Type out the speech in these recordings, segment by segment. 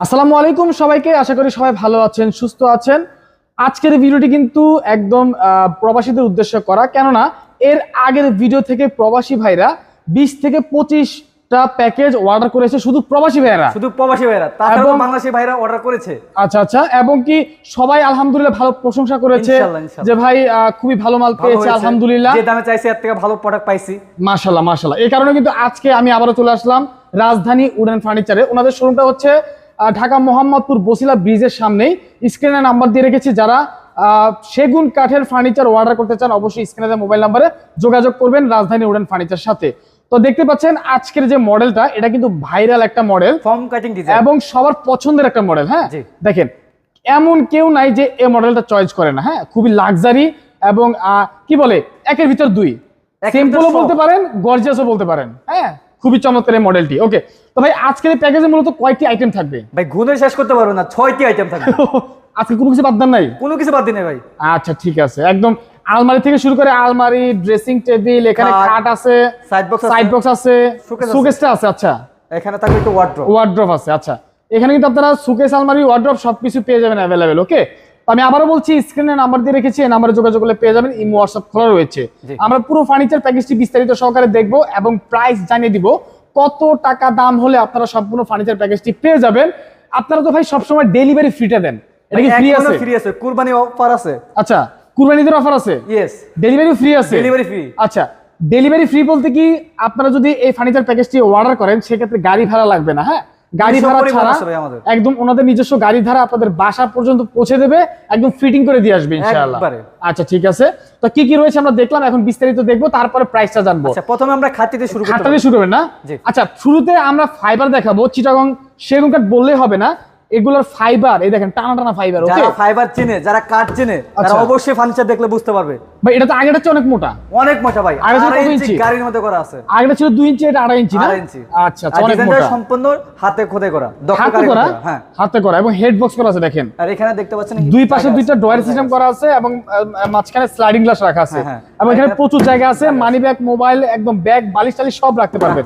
আসসালামু আলাইকুম সবাইকে আশা করি সবাই ভালো আছেন সুস্থ আছেন। আজকের ভিডিওটি কিন্তু একদম প্রবাসীদের উদ্দেশ্য করা। কেননা এর আগের ভিডিও থেকে প্রবাসী ভাইরা বিশ থেকে পঁচিশটা প্যাকেজ অর্ডার করেছে শুধু প্রবাসী ভাইরা শুধু প্রবাসী ভাইরা এবং- বাংলাদেশি ভাইরা অর্ডার করেছে। আচ্ছা আচ্ছা এবং কি সবাই আলহামদুলিল্লাহ ভালো প্রশংসা করেছে। যে ভাই আহ, খুবই ভালো মাল পেয়েছে আলহামদুলিল্লাহ। যে দামে চাইছি এর থেকে ভালো প্রোডাক্ট পাইছি। মাশাল্লাহ মাশাল্লাহ এই কারণে কিন্তু আজকে আমি আবারও চলে আসলাম রাজধানী উডেন ফার্নিচারে। ওনাদের শোরুমটা হচ্ছে ঢাকা মোহাম্মদপুর বসিলা ব্রিজের সামনেই স্ক্রিনে নাম্বার দিয়ে রেখেছি। যারা সেগুন কাঠের ফার্নিচার অর্ডার করতে চান অবশ্যই স্ক্রিনে মোবাইল নাম্বারে যোগাযোগ করবেন রাজধানী উডেন ফার্নিচার সাথে। তো দেখতে পাচ্ছেন আজকের যে মডেলটা এটা কিন্তু ভাইরাল একটা মডেল ফর্ম কাটিং এবং সবার পছন্দের একটা মডেল হ্যাঁ? দেখেন এমন কেউ নাই যে এই মডেলটা চয়েস করে না হ্যাঁ? খুবই লাক্সারি এবং কি বলে একের ভিতর দুই। সিম্পলও বলতে পারেন গর্জিয়াসও বলতে পারেন হ্যাঁ? খুবই চমৎকার এই মডেলটি ওকে তো ভাই আজকের এই প্যাকেজে মূলত কয়টি আইটেম থাকবে? ভাই গুণে শেষ করতে পারব না ছয়টি আইটেম থাকবে। আজকে কোনো কিছু বাদ দেন নাই? কোনো কিছু বাদ দিনে ভাই। আচ্ছা ঠিক আছে। একদম আলমারি থেকে শুরু করে আলমারি ড্রেসিং টেবিল এখানে খাট, আছে সাইড বক্স সাইড বক্স আছে। সুকেসটা আছে। আচ্ছা। এখানে থাকবে একটু ওয়ার্ড্রপ ওয়ার্ড্রপ আছে আচ্ছা। এখানে কিন্তু আপনারা সুকেস আলমারি ওয়ার্ড্রপ সবকিছু পেয়ে যাবেন অ্যাভেলেবেল ওকে আমি আবারও বলছি স্ক্রিনে নাম্বার দিয়ে রেখেছি এই নাম্বারে যোগাযোগ করলে পেয়ে যাবেন ইমো হোয়াটসঅ্যাপ খোলা রয়েছে। আমরা পুরো ফার্নিচার প্যাকেজটি বিস্তারিত সহকারে দেখব এবং প্রাইস জানিয়ে দিব কত টাকা দাম হলে আপনারা সম্পূর্ণ ফার্নিচার প্যাকেজটি পেয়ে যাবেন। আপনারা তো ভাই সবসময় ডেলিভারি ফ্রিটা দেন। এটা কি ফ্রি আছে? ফ্রি আছে। কুরবানি অফার আছে। আচ্ছা কুরবানিদের অফার আছে? ইয়েস ডেলিভারি ফ্রি আছে? ডেলিভারি ফ্রি আচ্ছা ডেলিভারি ফ্রি বলতে কি আপনারা যদি এই ফার্নিচার প্যাকেজটি অর্ডার করেন সেক্ষেত্রে গাড়ি ভাড়া লাগবে না হ্যাঁ? গাড়ি ভাড়া ছাড়া। একদম ওনাদের নিজস্ব গাড়ি ধারা আপনাদের বাসা পর্যন্ত পৌঁছে দেবে একদম ফিটিং করে দিয়ে আসবে ইনশাআল্লাহ। আচ্ছা ঠিক আছে। তো কি কি রয়েছে আমরা দেখলাম এখন বিস্তারিত দেখব তারপরে প্রাইসটা জানব। আচ্ছা প্রথমে আমরা খাতিতে শুরু করব খাতিতে শুরু করবেন না? আচ্ছা শুরুতে আমরা ফাইবার দেখাবো চিটাগং সেগুন কাঠ বললেই হবে না। এগুলোর ফাইবার এই দেখেন টানা টানা ফাইবার ওকে যারা ফাইবার চেনে যারা কাঠ চেনে তারা আচ্ছা। অবশ্যই ফার্নিচার দেখলে বুঝতে পারবে। ভাই এটা তো আগেটা চেয়ে অনেক মোটা। অনেক মোটা ভাই আড়াই আড়াই কত ইঞ্চি ইঞ্চি? গাড়ির মধ্যে করা আছে। আগেটা ছিল দুই ইঞ্চি এটা আড়াই ইঞ্চি না? আড়াই ইঞ্চি আচ্ছা আচ্ছা অনেক মোটা। সম্পূর্ণ হাতে খোদাই করা হাতে করা? হ্যাঁ। হাতে করা এবং হেড বক্স করা আছে দেখেন। আর এখানে দেখতে পাচ্ছেন দুই পাশে দুইটা ডয়ার সিস্টেম করা আছে এবং মাঝখানে স্লাইডিং গ্লাস রাখা আছে। হ্যাঁ, হ্যাঁ। এবং এখানে প্রচুর জায়গা আছে মানি ব্যাগ মোবাইল একদম ব্যাগ বালিশ টালিশ সব রাখতে পারবে।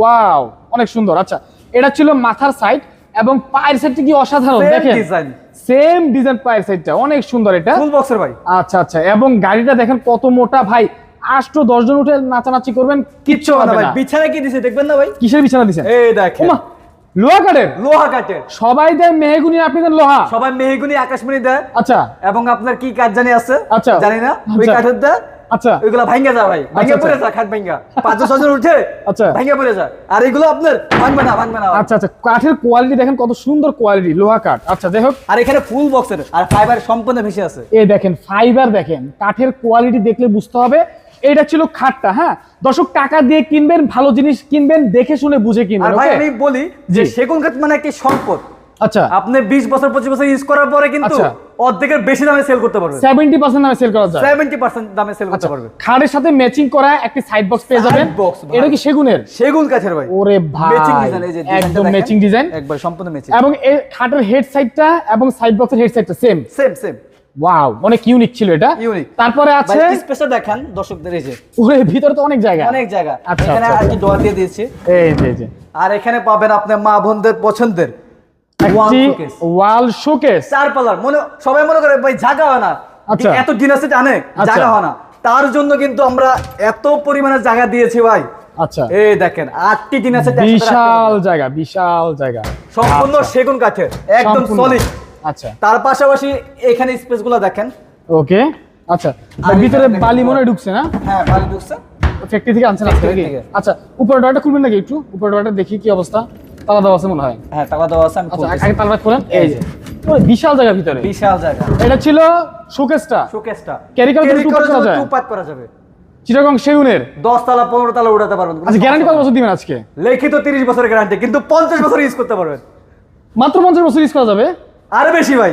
ওয়াও অনেক সুন্দর আচ্ছা। এটা ছিল মাথার সাইড এবং পায়ের সাইডটা কি অসাধারণ? দেখেন design। সেম ডিজাইন পায়ের সাইডটা অনেক সুন্দর এটা। ফুল বক্সের ভাই। আচ্ছা আচ্ছা এবং গাড়িটা দেখেন কত মোটা ভাই আষ্ট দশ জন উঠে নাচানাচি করবেন কিচ্ছু হবে হবে ভাই। না। বিছানা কি দিছে দেখবেন না ভাই? কিসের বিছানা দিছেন? এই দেখেন। ওমা লোহা কাঠের? লোহা কাঠের। সবাই দেয় মেহগুনি আপনি দেন লোহা। সবাই মেহগুনি আকাশমণি দেয়। আচ্ছা। এবং আপনার কি কাঠ জানি আছে? আচ্ছা। জানি না। ওই আচ্ছা। কাঠের দেয়। আচ্ছা। ওইগুলা ভাঙ্গা যায় ভাই। ভাঙ্গা আচ্ছা। পড়ে যায় খাট ভাঙ্গা ছজন উঠে আচ্ছা। ভাঙ্গা পড়ে যায় আর এগুলো আপনার ভাঙবে না ভাঙবে না। আচ্ছা আচ্ছা। কাঠের কোয়ালিটি দেখেন কত সুন্দর কোয়ালিটি লোহা কাঠ। আচ্ছা যাই হোক। আর এখানে ফুল বক্সের আর ফাইবার সম্পূর্ণ ভেসে আছে। এই দেখেন ফাইবার দেখেন। কাঠের কোয়ালিটি দেখলে বুঝতে হবে। এটা ছিল খাটটা হ্যাঁ? দর্শক টাকা দিয়ে কিনবেন ভালো জিনিস কিনবেন দেখে শুনে বুঝে কিনবেন ভাই আমি বলি যে। সেগুন কাঠ মানে একটি সম্পদ। আচ্ছা। আপনি বিশ বছর পঁচিশ বছর ইউজ করার পরে কিন্তু আচ্ছা। অর্ধেকের বেশি দামে সেল করতে পারবে সেভেন্টি পার্সেন্ট দামে সেল করা যায়। সেভেন্টি পার্সেন্ট দামে সেল করতে আচ্ছা। পারবে খাটের সাথে ম্যাচিং করা একটি সাইড বক্স পেয়ে যাবেন। এটা কি সেগুনের? সেগুন কাঠের ভাই। ওরে ভাই ম্যাচিং ডিজাইন এই যে একদম ম্যাচিং ডিজাইন একবার সম্পূর্ণ ম্যাচিং এবং এই খাটের হেড সাইডটা এবং সাইড বক্সের হেড সাইডটা সেম সেম সেম ওয়াও অনেক ইউনিক ছিল এটা? Unique। তারপরে আছে স্পেসটা দেখান দর্শকদের এই যে। ওরে ভিতরে তো অনেক জায়গা। অনেক জায়গা। আচ্ছা, এখানে আর কি ডোর দিয়ে দিয়েছি। এই যে আর এখানে পাবেন আপনার মা বোনদের পছন্দের। একটি ওয়াল শোকেস চার পাল্লার মনে সবাই মনে করে ভাই জায়গা হয় না। আচ্ছা। এত দিন আছে জানে আচ্ছা। জায়গা হয় না। তার জন্য কিন্তু আমরা এত পরিমাণে জায়গা দিয়েছি ভাই। আচ্ছা। এই দেখেন আটটি দিন আছে বিশাল জায়গা বিশাল জায়গা। সম্পূর্ণ সেগুন কাঠের একদম সলিড আচ্ছা। তার পাশাপাশি এখানে স্পেসগুলো দেখেন। ওকে। আচ্ছা। আর ভিতরে বালি মনে ঢুকছে না? হ্যাঁ ভালো ঢুকছে। ফ্যাক্টরি থেকে আনছেন। আচ্ছা উপরে ডয়ারটা খুলবেন নাকি একটু? উপরে ডয়ারটা দেখি কি অবস্থা। তালা দেওয়া আছে মনে হয়? হ্যাঁ টাকা দেওয়া আছে আমি আচ্ছা আগে খোলেন। এই যে বিশাল জায়গা ভিতরে। বিশাল জায়গা। এটা ছিল শোকেসটা। শোকেসটা। Two করা? টু পাক করা যাবে। চিটাগং সেগুনের। দশ তলা পনেরো তলা উঠাতে পারবেন। আচ্ছা গ্যারান্টি কত বছর দিবেন আজকে? লিখিত তিরিশ বছরের গ্যারান্টি কিন্তু পঞ্চাশ বছর ইউজ করতে পারবেন। মাত্র পঞ্চাশ বছর ইউজ করা যাবে? আরও বেশি ভাই।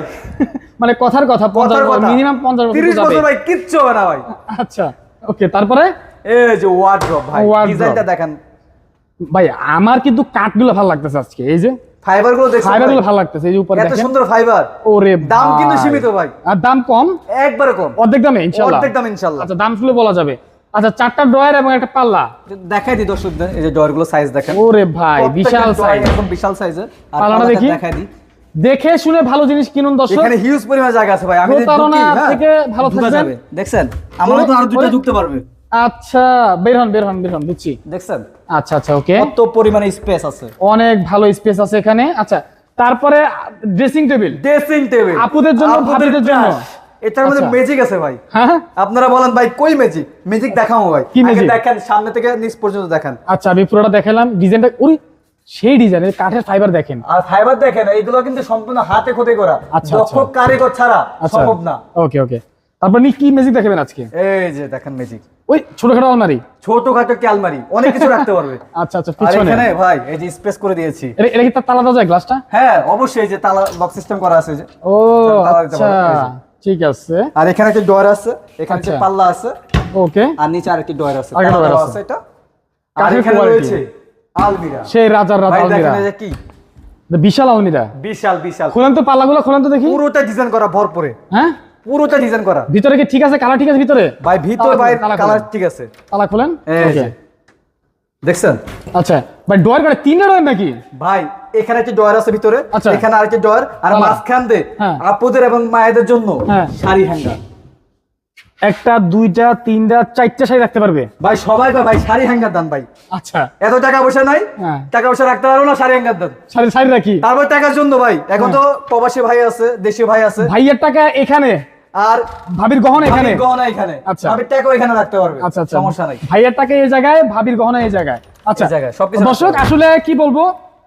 মানে কথার কথা পঞ্চাশ মিনিমাম পঞ্চাশ বছর তিরিশ বছর ভাই কিচ্ছু হবে না ভাই। আচ্ছা ওকে তারপরে? এই যে ওয়ার্ড্রপ ভাই ডিজাইনটা দেখেন। ভাই আমার কিন্তু কাঠগুলো ভালো লাগতেছে আজকে এই যে ফাইবারগুলো দেখছেন ফাইবারগুলো ভালো লাগতেছে এই যে উপরে এত সুন্দর ফাইবার ওরে দাম কিন্তু সীমিত ভাই। আর দাম কম? একবারে কম। অর্ধেক দামে ইনশাআল্লাহ অর্ধেক দাম ইনশাল্লাহ। আচ্ছা দাম শুনে বলা যাবে। আচ্ছা চারটা ড্রয়ার এবং একটা পাল্লা। দেখাই দিই দর্শকদের এই যে ডয়ারগুলো সাইজ দেখেন। ওরে ভাই বিশাল সাইজ একদম বিশাল সাইজের আর পাল্লাটা পাল্লাটা দেখি। দেখাই দিই। দেখে শুনে ভালো জিনিস কিনুন দর্শক। এখানে হিউজ পরিমাণ জায়গা আছে ভাই। আমি প্রতারণা হ্যাঁ, থেকে ভালো থাকবেন। দেখছেন? আমারও তো আরও দুটো ঢুকতে পারবে। আচ্ছা বের হন বের হন বের হন বুঝছি। দেখছেন? আচ্ছা আচ্ছা ওকে। কত পরিমাণে স্পেস আছে? অনেক ভালো স্পেস আছে এখানে। আচ্ছা তারপরে ড্রেসিং টেবিল ড্রেসিং টেবিল আপুদের জন্য, ভাবিদের জন্য। এটার মধ্যে আচ্ছা। ম্যাজিক আছে ভাই। হ্যাঁ? আপনারা বলেন ভাই কই ম্যাজিক ম্যাজিক দেখাও ভাই। কি magic? দেখেন সামনে থেকে নিচ পর্যন্ত দেখেন। আচ্ছা আমি পুরোটা দেখালাম। ডিজাইনটা উরি সেই ডিজাইনের কাঠের ফাইবার দেখেন। আর ফাইবার দেখেন এইগুলো কিন্তু সম্পূর্ণ হাতে খোদাই করা। আচ্ছা, দক্ষ আচ্ছা। কারিগর ছাড়া আচ্ছা। সম্ভব না। ওকে ওকে। তারপর নি কি ম্যাজিক দেখাবেন আজকে? এই যে দেখেন ম্যাজিক ওই ছোটখাটো আলমারি? ছোটখাটো আলমারি? অনেক কিছু রাখতে পারবে। আচ্ছা আচ্ছা আর পিছনে। এখানে ভাই এই যে স্পেস করে দিয়েছি। এটা কি তালা দেওয়া যায় গ্লাসটা হ্যাঁ অবশ্যই এই যে তালা লক সিস্টেম করা আছে যে। ও আচ্ছা। ঠিক আছে। আর এখানে একটা ডোর আছে এখানে একটা আচ্ছা। পাল্লা আছে। ওকে। আর নিচে আরেকটি ডোর আছে তালা দেওয়া আছে। এটা। আর এখানে রয়েছে আলমিরা। সেই রাজার রাজা ভাই আলমিরা। দেখেন কি? বিশাল আলমিরা। বিশাল বিশাল। খোলেন তো পাল্লাগুলো খোলেন তো দেখি। পুরোটা ডিজাইন করা ভরপুরে। হ্যাঁ? পুরোটা ডিজাইন করা। ভিতরে কি ঠিক আছে? কালার ঠিক আছে ভিতরে? ভাই ভিতর ভাই কালার ঠিক আছে। তালা খোলেন ওকে দেখছেন? আচ্ছা ভাই ডোয়ার করে তিনটা ডোয়ার নাকি? ভাই এখানে একটা ডয়ার আছে ভিতরে আচ্ছা। এখানে আরেকটা ডয়ার আর। মাঝখান দিয়ে হ্যাঁ। আপুদের এবং মায়েদের জন্য হ্যাঁ। শাড়ি হ্যাঙ্গার একটা দুইটা তিনটা চারটা শাড়ি রাখতে পারবে? ভাই সবাই ভাই শাড়ি হ্যাঙ্গার দেন ভাই। আচ্ছা। এত টাকা পয়সা নাই হ্যাঁ। টাকা পয়সা রাখতে পারব না শাড়ি হ্যাঙ্গার দেন। শাড়ি শাড়ি রাখি। তারপর টাকার জন্য ভাই এখন তো প্রবাসী ভাই আছে দেশি ভাই আছে। ভাইয়ের টাকা এখানে। আর ভাবির গহনা এখানে? গহনা এখানে। আচ্ছা। ভাবির টাকাও এখানে রাখতে পারবে। আচ্ছা আচ্ছা। সমস্যা নাই। ভাইয়ের টাকা এই জায়গায়? ভাবির গহনা এই জায়গায়। আচ্ছা জায়গায়, সবকিছু দর্শক আসলে কি বলব?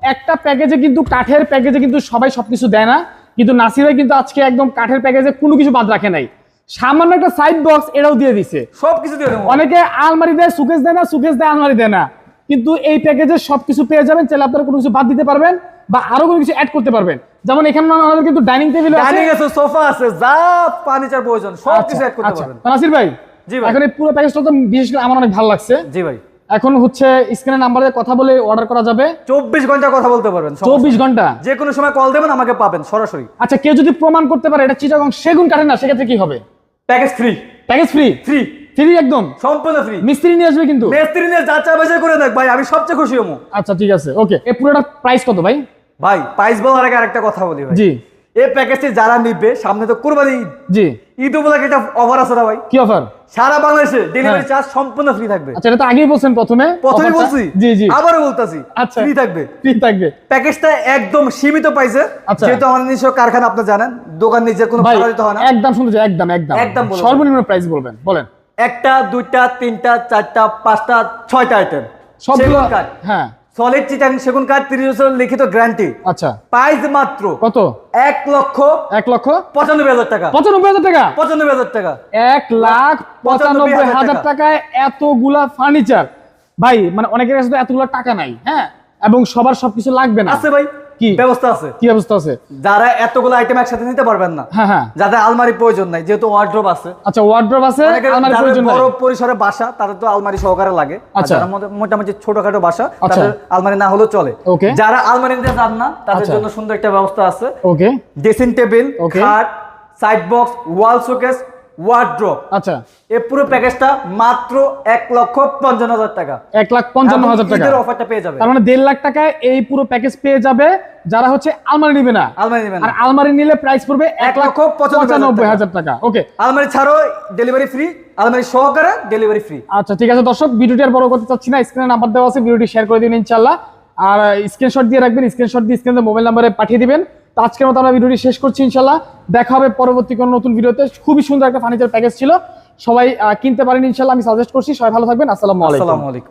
একটা প্যাকেজে কিন্তু কাঠের প্যাকেজে কিন্তু সবাই সবকিছু দেয় না। কিন্তু নাসির কিন্তু আজকে একদম কাঠের প্যাকেজে কোনো কিছু বাদ রাখে নাই। সামান্য একটা সাইড বক্স এটাও দিয়ে দিছে। সবকিছু দিয়ে দেবো। অনেকে আলমারি দেয় সুকেশ দেয় না সুকেশ দেয় আলমারি দেয় না। কিন্তু এই প্যাকেজে সবকিছু পেয়ে যাবেন চাইলে আপনারা কোনো কিছু বাদ দিতে পারবেন বা আরও কোনো কিছু অ্যাড করতে পারবেন। যেমন এখানে আমাদের কিন্তু ডাইনিং টেবিল আছে। ডাইনিং আছে সোফা আছে যা ফার্নিচার প্রয়োজন সবকিছু অ্যাড করতে আচ্ছা। পারবেন। নাসির ভাই জি ভাই। এখন এই পুরো প্যাকেজটা তো বিশেষ করে আমার অনেক ভালো লাগছে। জি ভাই। এখন হচ্ছে স্ক্রিনে নাম্বারে কথা বলে অর্ডার করা যাবে। চব্বিশ ঘণ্টা কথা বলতে পারবেন চব্বিশ ঘণ্টা। যে কোনো সময় কল দেবেন আমাকে পাবেন সরাসরি। আচ্ছা কেউ যদি প্রমাণ করতে পারে এটা চিটাগং সেগুন কাঠে না সেক্ষেত্রে কি হবে? Package free package free free free একদম? সম্পূর্ণ ফ্রি মিস্ত্রি নিয়ে আসবে কিন্তু? মেস্ত্রি নিয়ে যাচা বাছাই করে দেখ ভাই আমি সবচেয়ে খুশি হব। আচ্ছা ঠিক আছে। ওকে এই পুরোটা প্রাইস কত ভাই? ভাই প্রাইস বলার আগে আরেকটা কথা বলি ভাই। জি। এই প্যাকেজটি যারা নিবে সামনে তো কুরবানি ঈদ। জি। ঈদ উপলক্ষে একটা অফার আছে না ভাই? কি অফার সারা বাংলাদেশে ডেলিভারি হ্যাঁ। চার্জ সম্পূর্ণ ফ্রি থাকবে। আচ্ছা এটা তো আগেই বলছেন প্রথমে। প্রথমে বলছি। জি জি। আবারও বলতাছি আচ্ছা। ফ্রি থাকবে। ফ্রি থাকবে। প্যাকেজটা একদম সীমিত প্রাইসে আচ্ছা। যেহেতু আমাদের নিজস্ব কারখানা আপনি জানেন দোকান নিজের কোনো ভাড়া দিতে হয় না। একদম শুনতে একদম একদম। একদম সর্বনিম্ন প্রাইস বলবেন বলেন। একটা দুইটা তিনটা চারটা পাঁচটা ছয়টা আইটেম সবগুলো হ্যাঁ। সলিড চিটাং সেগুন কাঠ তিরিশ বছর লিখিত গ্যারান্টি আচ্ছা। প্রাইস মাত্র কত? এক লক্ষ এক লক্ষ? পঁচানব্বই হাজার টাকা। পঁচানব্বই হাজার টাকা? পঁচানব্বই হাজার টাকা। এক লাখ পঁচানব্বই হাজার হাজার টাকা। টাকায় এতগুলা ফার্নিচার ভাই মানে অনেকের কাছে তো এতগুলা টাকা নাই হ্যাঁ? এবং সবার সবকিছু লাগবে না। আছে ভাই। কি? ব্যবস্থা আছে। কি অবস্থা আছে? যারা এতগুলো আইটেম একসাথে নিতে পারবেন না। হ্যাঁ হ্যাঁ। যাদের আলমারি প্রয়োজন নাই যেহেতু ওয়ার্ড্রোব আছে। আচ্ছা ওয়ার্ড্রপ আছে আলমারি প্রয়োজন নাই? বড় পরিসরে বাসা তাদের তো আলমারি সহকারে লাগে। আচ্ছা। মোটামুটি ছোটখাটো বাসা আচ্ছা। তাদের আলমারি না হলেও চলে। যারা আলমারি নিতে চান না তাদের। জন্য সুন্দর একটা ব্যবস্থা আছে। ওকে। Dressing table. খাট সাইড বক্স ওয়াল শোকেস আচ্ছা। এই পুরো প্যাকেজটা মাত্র এক লক্ষ পঞ্চান্ন হাজার টাকা। এক লাখ পঞ্চান্ন হাজার টাকা। অফারটা পেয়ে যাবে। তার মানে দেড় লাখ টাকায় এই পুরো প্যাকেজ পেয়ে যাবে যারা হচ্ছে আলমারি নিবে না। আলমারি আর আলমারি নিলে প্রাইস পড়বে এক পঁচানব্বই হাজার টাকা। ওকে আলমারি ছাড়াও ডেলিভারি ফ্রি আলমারি সহকারে ডেলিভারি ফ্রি আচ্ছা ঠিক আছে দর্শক ভিডিওটি আর বড় করতে চাচ্ছি না। স্ক্রিনে নাম্বার দেওয়া আছে ভিডিওটি শেয়ার করে দিন ইনশাল্লাহ আর স্ক্রিনশট দিয়ে রাখবেন। স্ক্রিনশট দিয়ে স্ক্রিনে মোবাইল নাম্বারে পাঠিয়ে দিবেন। তো আজকের মতো আমরা ভিডিওটি শেষ করছি ইনশাল্লাহ দেখা হবে পরবর্তী কোনো নতুন ভিডিওতে। খুবই সুন্দর একটা ফার্নিচার প্যাকেজ ছিল। সবাই কিনতে পারেন ইনশাল্লাহ আমি সাজেস্ট করছি। সবাই ভালো থাকবেন। আসসালামু আলাইকুম।